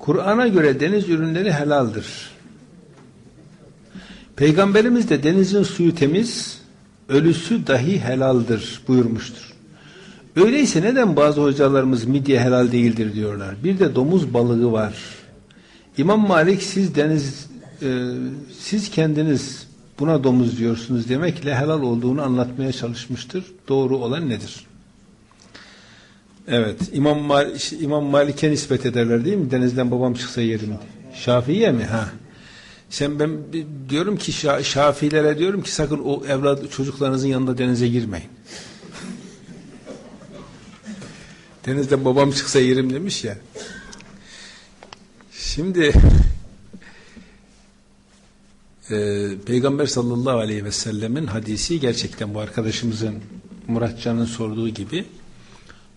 Kur'an'a göre deniz ürünleri helaldir. Peygamberimiz de denizin suyu temiz, ölüsü dahi helaldir buyurmuştur. Öyleyse neden bazı hocalarımız midye helal değildir diyorlar. Bir de domuz balığı var. İmam Malik siz deniz e, siz kendiniz buna domuz diyorsunuz demekle helal olduğunu anlatmaya çalışmıştır. Doğru olan nedir? Evet. İmam, Mal İmam Malik'e nispet ederler değil mi? Denizden babam çıksa yerim. Şafii'ye mi? Ha. Sen ben diyorum ki şa Şafilere diyorum ki sakın o evlat çocuklarınızın yanında denize girmeyin. Denizden babam çıksa yerim demiş ya. Şimdi e, Peygamber sallallahu aleyhi ve sellemin hadisi gerçekten bu arkadaşımızın Muratcan'ın sorduğu gibi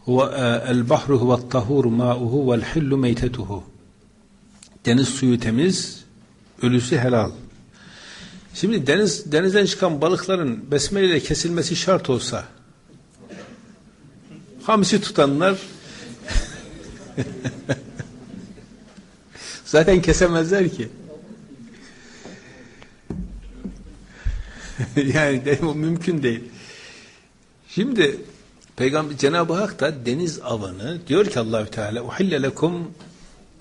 el bahru huve tahur ma'uhu vel hillu meytetuhu. Deniz suyu temiz ölüsü helal. Şimdi deniz denizden çıkan balıkların besmele ile kesilmesi şart olsa hamsi tutanlar zaten kesemezler ki. Yani o mümkün değil. Şimdi Peygamber Cenab-ı Hak da deniz avını diyor ki Allahü Teala uhille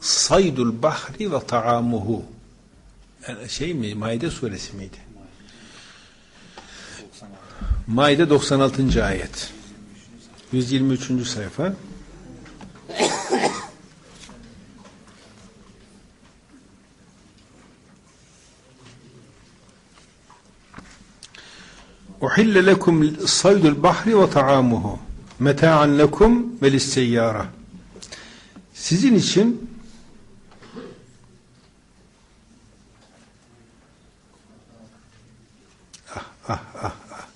saydul bahri ve taamuhu yani şey mi Maide suresi miydi? Maide 96. ayet 123. sayfa Uhille lekum saydul bahri ve taamuhu meta'an lekum ve lisseyyara. Sizin için ah, ah, ah, ah.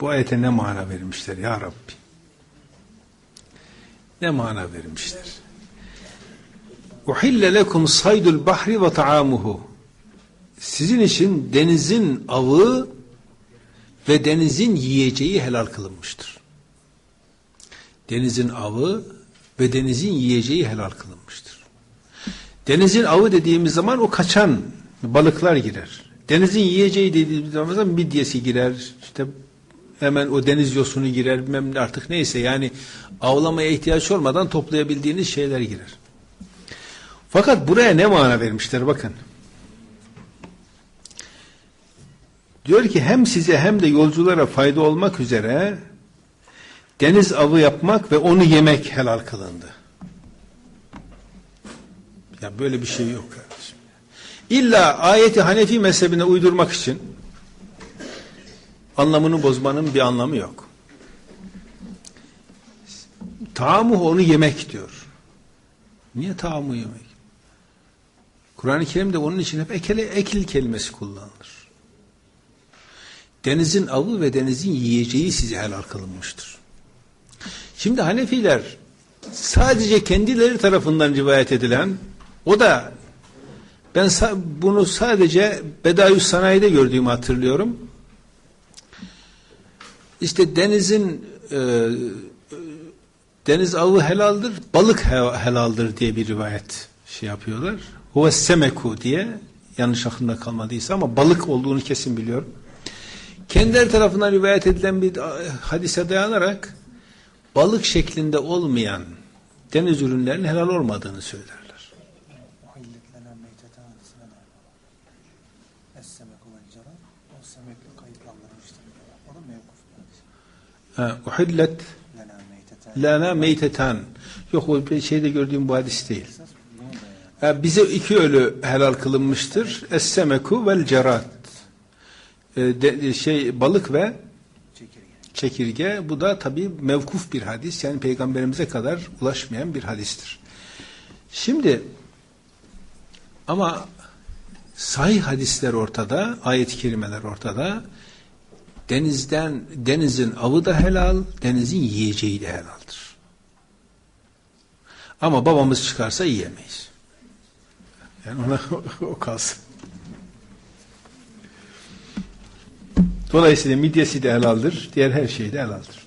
bu ayete ne mana vermişler ya Rabbi. Ne mana vermişler. Uhille lekum saydul bahri ve taamuhu. Sizin için denizin avı ve denizin yiyeceği helal kılınmıştır. Denizin avı ve denizin yiyeceği helal kılınmıştır. Denizin avı dediğimiz zaman o kaçan balıklar girer. Denizin yiyeceği dediğimiz zaman midyesi girer. İşte hemen o deniz yosunu girer. Artık neyse yani avlamaya ihtiyaç olmadan toplayabildiğiniz şeyler girer. Fakat buraya ne mana vermişler bakın. Diyor ki hem size hem de yolculara fayda olmak üzere deniz avı yapmak ve onu yemek helal kılındı. Ya böyle bir şey yok kardeşim. İlla ayeti Hanefi mezhebine uydurmak için anlamını bozmanın bir anlamı yok. Taamuh onu yemek diyor. Niye taamu yemek? Kur'an-ı Kerim'de onun için hep ekele, ekil kelimesi kullanılır. Denizin avı ve denizin yiyeceği size helal kılınmıştır. Şimdi Hanefiler sadece kendileri tarafından rivayet edilen o da ben bunu sadece Bedayü Sanayi'de gördüğümü hatırlıyorum. İşte denizin e, deniz avı helaldir, balık helaldir diye bir rivayet şey yapıyorlar. Huve semeku diye yanlış aklımda kalmadıysa ama balık olduğunu kesin biliyorum. Kendileri tarafından rivayet edilen bir hadise dayanarak balık şeklinde olmayan deniz ürünlerinin helal olmadığını söylerler. Uhillet lana meytetan. Yok o şeyde gördüğüm bu hadis değil. Bize iki ölü helal kılınmıştır. Es-semeku vel cerat. De, şey balık ve çekirge. Bu da tabi mevkuf bir hadis. Yani peygamberimize kadar ulaşmayan bir hadistir. Şimdi ama sahih hadisler ortada, ayet-i kerimeler ortada. Denizden denizin avı da helal, denizin yiyeceği de helaldir. Ama babamız çıkarsa yiyemeyiz. Yani ona o kalsın. Dolayısıyla midyesi de helaldir, diğer her şey de helaldir.